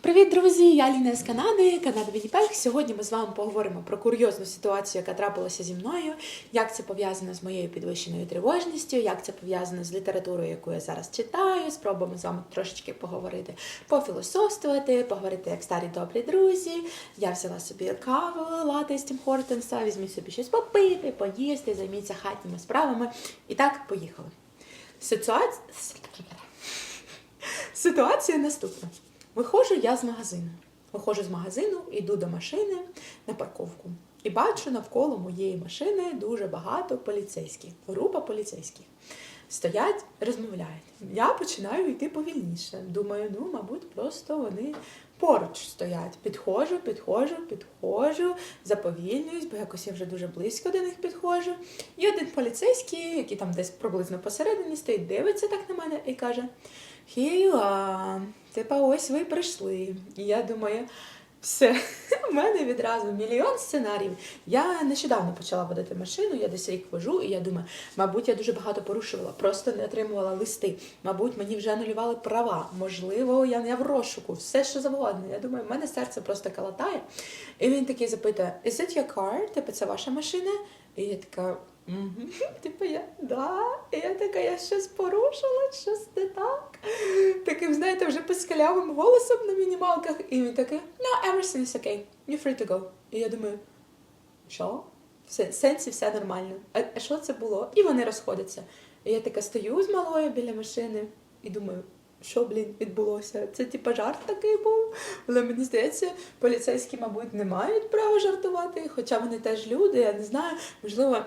Привіт, друзі! Я Ліна з Канади, Канада Вінніпег. Сьогодні ми з вами поговоримо про курйозну ситуацію, яка трапилася зі мною, як це пов'язано з моєю підвищеною тривожністю, як це пов'язано з літературою, яку я зараз читаю. Спробуємо з вами трошечки поговорити, пофілософствувати, поговорити як старі добрі друзі. Я взяла собі каву, лати з Тім Хортенса, візьміть собі щось попити, поїсти, займіться хатніми справами. І так, поїхали. Ситуація. Ситуація наступна. Виходжу я з магазину. Виходжу з магазину, йду до машини на парковку. І бачу навколо моєї машини дуже багато поліцейських, група поліцейських. Стоять, розмовляють. Я починаю йти повільніше. Думаю, ну, мабуть, просто вони поруч стоять. Підходжу, підходжу, підходжу, заповільнююсь, бо якось я вже дуже близько до них підходжу. І один поліцейський, який там десь приблизно посередині стоїть, дивиться так на мене і каже: Here you are. Типа, ось ви прийшли. І я думаю, все, в мене відразу мільйон сценаріїв. Я нещодавно почала водити машину, я десь рік вожу, і я думаю, мабуть, я дуже багато порушувала, просто не отримувала листи. Мабуть, мені вже анулювали права. Можливо, я не в розшуку, все що завгодно. Я думаю, в мене серце просто калатає. І він такий запитує: Is it your car? Типу, це ваша машина? І я така. «Мгм». Типу я да. І я така, я щось порушила, щось не так. Таким, знаєте, вже пискалявим голосом на мінімалках. І він такий, no, everything is okay, you're free to go. І я думаю, що? Все, сенсі все нормально. А, а що це було? І вони розходяться. І я така стою з малою біля машини і думаю, що, блін, відбулося? Це типа жарт такий був. Але мені здається, поліцейські, мабуть, не мають права жартувати, хоча вони теж люди, я не знаю, можливо.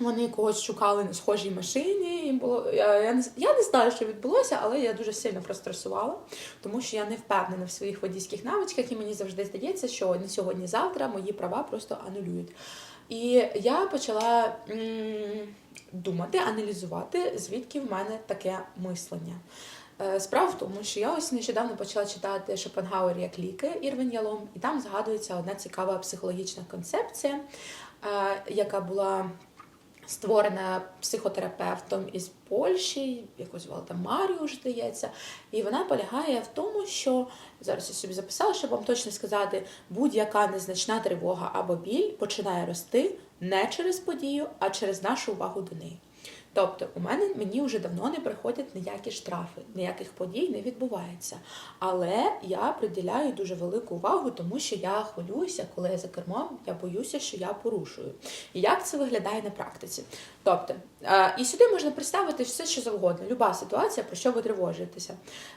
Вони когось шукали на схожій машині. Їм було я, я не я не знаю, що відбулося, але я дуже сильно простресувала, тому що я не впевнена в своїх водійських навичках, і мені завжди здається, що не сьогодні-завтра мої права просто анулюють. І я почала м, думати, аналізувати, звідки в мене таке мислення. Е, Справа в тому, що я ось нещодавно почала читати Шопенгауер як ліки Ірвін Ялом, і там згадується одна цікава психологічна концепція, е, яка була створена психотерапевтом із Польщі, якось там здається. І вона полягає в тому, що зараз я собі записала, щоб вам точно сказати, будь-яка незначна тривога або біль починає рости не через подію, а через нашу увагу до неї. Тобто, у мене мені вже давно не приходять ніякі штрафи, ніяких подій не відбувається. Але я приділяю дуже велику увагу, тому що я хвилююся, коли я за кермом, я боюся, що я порушую. І як це виглядає на практиці? Тобто, е, і сюди можна представити все, що завгодно, люба ситуація, про що ви тривожитеся.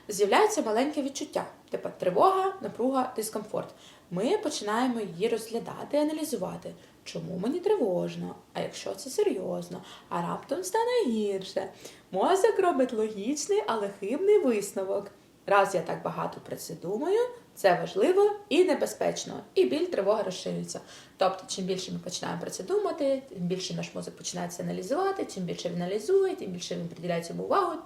З'являється маленьке відчуття, типу тривога, напруга, дискомфорт. Ми починаємо її розглядати, аналізувати. Чому мені тривожно? А якщо це серйозно, а раптом стане гірше. Мозок робить логічний, але хибний висновок. Раз я так багато про це думаю, це важливо і небезпечно, і біль тривога розширюється. Тобто, чим більше ми починаємо про це думати, тим більше наш мозок починає це аналізувати, чим більше він аналізує, тим більше він приділяє цьому увагу.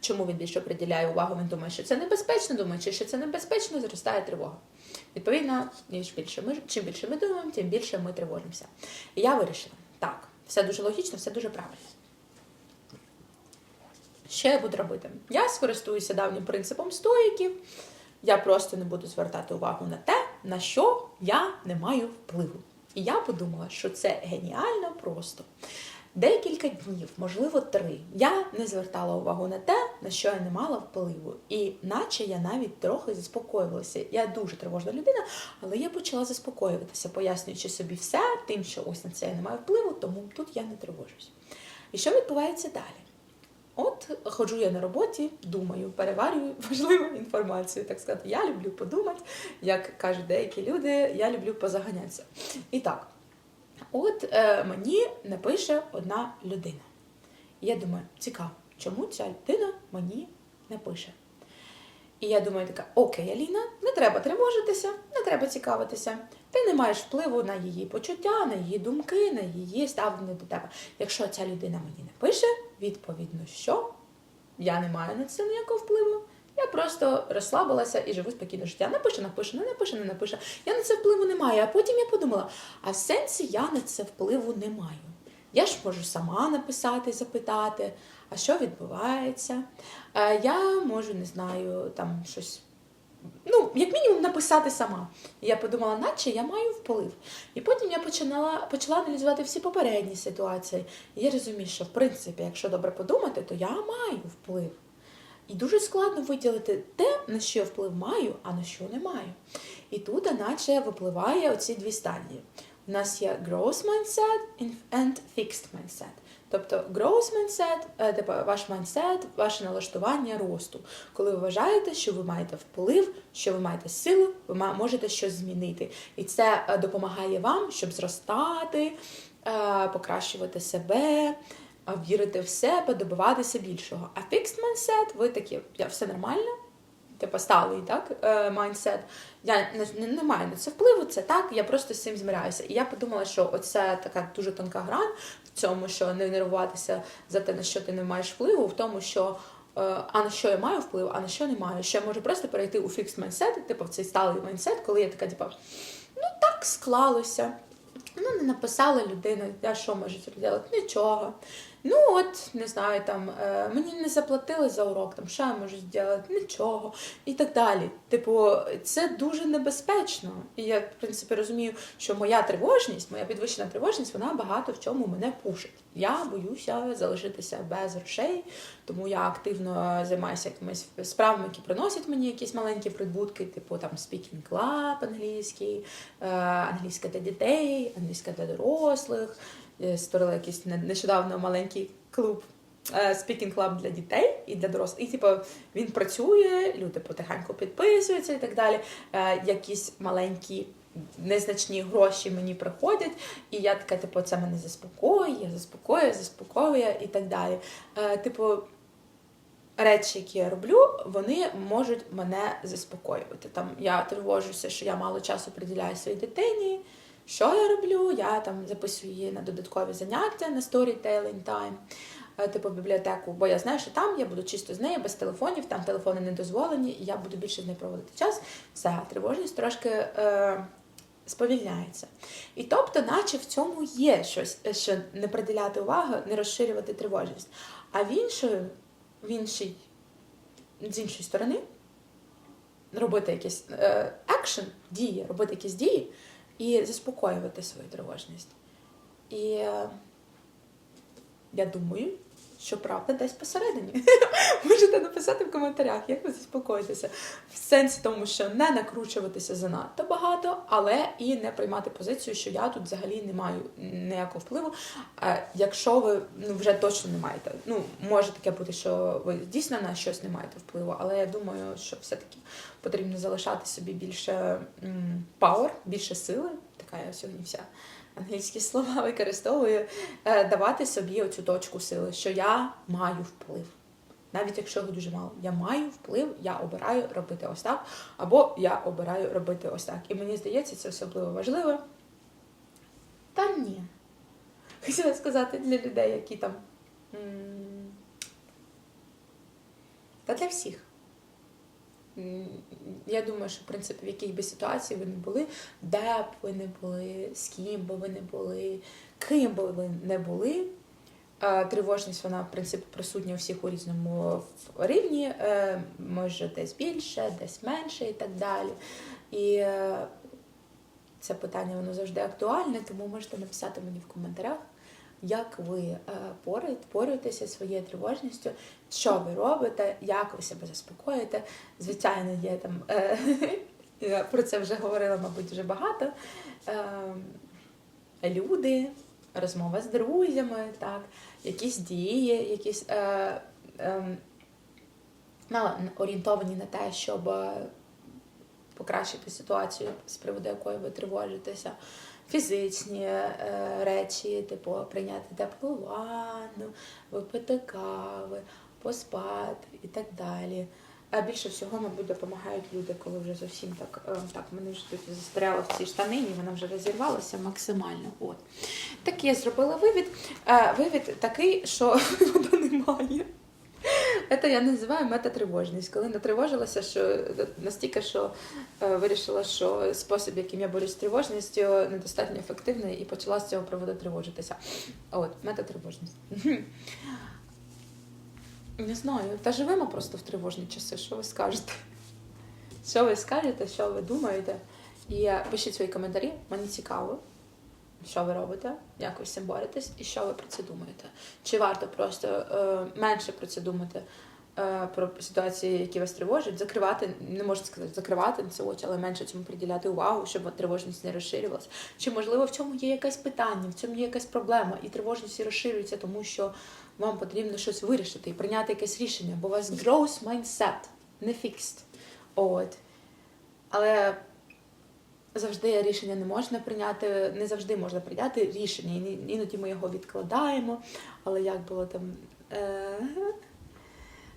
Чому він більше приділяє увагу? Він думає, що це небезпечно, думаючи, що це небезпечно, зростає тривога. Відповідно, більше ми чим більше ми думаємо, тим більше ми тривожимося. І я вирішила, так, все дуже логічно, все дуже правильно. Що я буду робити? Я скористуюся давнім принципом стоїків. Я просто не буду звертати увагу на те, на що я не маю впливу. І я подумала, що це геніально просто. Декілька днів, можливо, три, я не звертала увагу на те, на що я не мала впливу. І наче я навіть трохи заспокоювалася. Я дуже тривожна людина, але я почала заспокоюватися, пояснюючи собі все, тим, що ось на це я не маю впливу, тому тут я не тривожусь. І що відбувається далі? От ходжу я на роботі, думаю, переварюю важливу інформацію. Так сказати, я люблю подумати, як кажуть деякі люди, я люблю позаганятися. І так, от е, мені напише одна людина. Я думаю, цікаво, чому ця людина мені напише? І я думаю, така, окей, Аліна, не треба тривожитися, не треба цікавитися. Ти не маєш впливу на її почуття, на її думки, на її ставлення до тебе. Якщо ця людина мені не пише, відповідно, що я не маю на це ніякого впливу. Я просто розслабилася і живу спокійне життя. Напише, напише, не напише, не напише. Я на це впливу не маю. А потім я подумала: а в сенсі я на це впливу не маю. Я ж можу сама написати, запитати, а що відбувається. Е, Я можу, не знаю, там щось. Ну, як мінімум. описати сама. І я подумала, наче я маю вплив. І потім я починала, почала аналізувати всі попередні ситуації. І я розумію, що в принципі, якщо добре подумати, то я маю вплив. І дуже складно виділити те, на що я вплив маю, а на що не маю. І тут, наче випливає оці дві стадії. У нас є growth mindset and fixed mindset. Тобто growth mindset, е, типу ваш mindset, ваше налаштування росту. Коли ви вважаєте, що ви маєте вплив, що ви маєте силу, ви можете щось змінити. І це е, допомагає вам, щоб зростати, е, покращувати себе, вірити в себе, добиватися більшого. А fixed mindset, ви такі, я все нормально, типу сталий, так, е, майндсет. Я не, не, маю на це впливу, це так, я просто з цим змиряюся. І я подумала, що оце така дуже тонка грань в цьому, що не нервуватися за те, на що ти не маєш впливу, в тому, що е, а на що я маю вплив, а на що не маю. Що я можу просто перейти у фікс майндсет, типу в цей сталий майндсет, коли я така, типу, ну так склалося. Ну, не написала людина, я що можу зробити? Нічого. Ну от, не знаю, там е, мені не заплатили за урок, там що я можу зробити? Нічого. І так далі. Типу, це дуже небезпечно. І я, в принципі, розумію, що моя тривожність, моя підвищена тривожність, вона багато в чому мене пушить. Я боюся залишитися без грошей, тому я активно займаюся якимись справами, які приносять мені якісь маленькі прибутки, типу там speaking club англійський, е, англійська для дітей, англійська для дорослих. Я створила якийсь нещодавно маленький клуб. е, Speaking Club для дітей і для дорослих. І типу він працює, люди потихеньку підписуються і так далі. Е, якісь маленькі незначні гроші мені приходять, і я така, типу, це мене заспокоює, заспокоює, заспокоює і так далі. Е, типу, речі, які я роблю, вони можуть мене заспокоювати. Там я тривожуся, що я мало часу приділяю своїй дитині. Що я роблю? Я там записую її на додаткові заняття на storytelling time, е, типу бібліотеку, бо я знаю, що там я буду чисто з нею, без телефонів, там телефони не дозволені, і я буду більше з нею проводити час. Все, тривожність трошки е, сповільняється. І тобто, наче в цьому є щось, е, що не приділяти увагу, не розширювати тривожність. А в іншої, в іншій, з іншої сторони, робити якийсь е, екшен, дії, робити якісь дії і заспокоювати свою тривожність. І е, я думаю, що правда десь посередині. Можете написати в коментарях, як ви заспокоїтеся. В сенсі тому, що не накручуватися занадто багато, але і не приймати позицію, що я тут взагалі не маю ніякого впливу. Якщо ви ну, вже точно не маєте. Ну, може таке бути, що ви дійсно на щось не маєте впливу, але я думаю, що все-таки потрібно залишати собі більше power, більше сили. Така я сьогодні вся англійські слова використовую, е, давати собі оцю точку сили, що я маю вплив. Навіть якщо його дуже мало, я маю вплив, я обираю робити ось так, або я обираю робити ось так. І мені здається, це особливо важливо. Та ні. Хотіла сказати для людей, які там. Та для всіх. Я думаю, що в принципі в якій би ситуації ви не були, де б ви не були, з ким би ви не були, ким би ви не були. е, Тривожність, вона, в принципі, присутня у всіх у різному рівні, е, може десь більше, десь менше і так далі. І е, це питання воно завжди актуальне, тому можете написати мені в коментарях, як ви е, зі своєю тривожністю, що ви робите, як ви себе заспокоїте. Звичайно, є там. Е, я про це вже говорила, мабуть, вже багато. Е, люди, розмова з друзями, так, якісь дії, якісь е, е, орієнтовані на те, щоб покращити ситуацію, з приводу якої ви тривожитеся. Фізичні е, речі, типу прийняти теплу ванну, випити кави, поспати і так далі. А більше всього, мабуть, допомагають люди, коли вже зовсім так, е, так мене вже тут застряла в цій штанині, вона вже розірвалася максимально. От. Так я зробила вивід. Е, Вивід такий, що вода немає. Це я називаю метатривожність. Коли натривожилася, що настільки, що е, вирішила, що спосіб, яким я борюсь з тривожністю, недостатньо ефективний, і почала з цього приводу тривожитися. От, метатривожність. Не знаю, та живемо просто в тривожні часи, що ви скажете? що ви скажете, що ви думаєте. І е, пишіть свої коментарі, мені цікаво, що ви робите, як ви з цим боретесь і що ви про це думаєте. Чи варто просто е, менше про це думати, е, про ситуації, які вас тривожать, закривати, не можна сказати, закривати на це очі, але менше цьому приділяти увагу, щоб тривожність не розширювалася. Чи можливо в цьому є якесь питання, в цьому є якась проблема, і тривожність розширюється, тому що вам потрібно щось вирішити і прийняти якесь рішення, бо у вас growth mindset, не fixed. От. Але завжди рішення не можна прийняти, не завжди можна прийняти рішення. Іноді ми його відкладаємо. Але як було там е-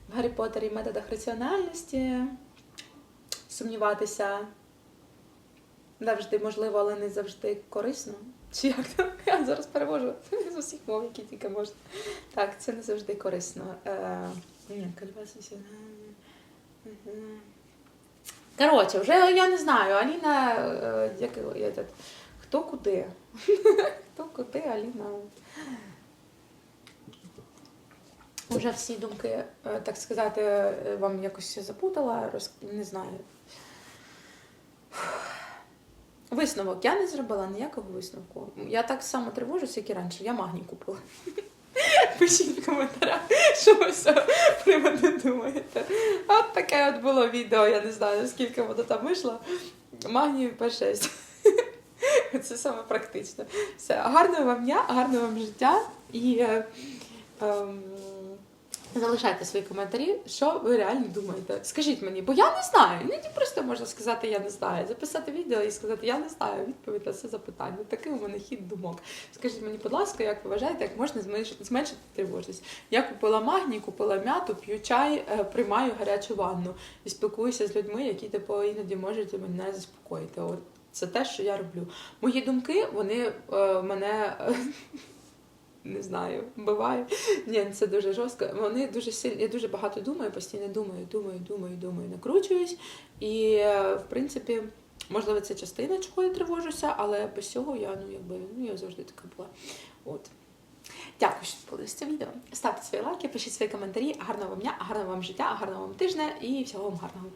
в Гаррі Поттері методах раціональності сумніватися завжди можливо, але не завжди корисно. Чи як? Я зараз перевожу з усіх мов, які тільки можна. Так, це не завжди корисно. Е. Мгм. Коротше, вже я не знаю, Аліна, е, як його, хто куди? Хто куди, Аліна. Уже всі думки, е, так сказати, е, вам якось запутала, роз... не знаю. Висновок. Я не зробила ніякого висновку. Я так само тривожусь, як і раніше. Я магній купила. Пишіть в коментарях, що ви з цього приводу думаєте. От таке от було відео, я не знаю, скільки воно там вийшло. Магнію П6. Це саме практично. Все, гарного вам дня, гарного вам життя і е, ем, залишайте свої коментарі, що ви реально думаєте. Скажіть мені, бо я не знаю. Іноді просто можна сказати, я не знаю. Записати відео і сказати, я не знаю відповідь на це запитання. Такий у мене хід думок. Скажіть мені, будь ласка, як ви вважаєте, як можна зменшити тривожність? Я купила магній, купила м'яту, п'ю чай, е, приймаю гарячу ванну і спілкуюся з людьми, які типу іноді можуть мене заспокоїти. От це те, що я роблю. Мої думки, вони е, мене. Не знаю, вбивають. Ні, це дуже жорстко. Вони дуже сильно. Я дуже багато думаю, постійно думаю, думаю, думаю, думаю, накручуюсь. І е, в принципі, можливо, це частина, чого я тривожуся, але без цього я ну якби ну я завжди така була. От. Дякую, що подивилися це відео. Ставте свої лайки, пишіть свої коментарі. Гарного вам дня, гарного вам життя, гарного вам тижня і всього вам гарного.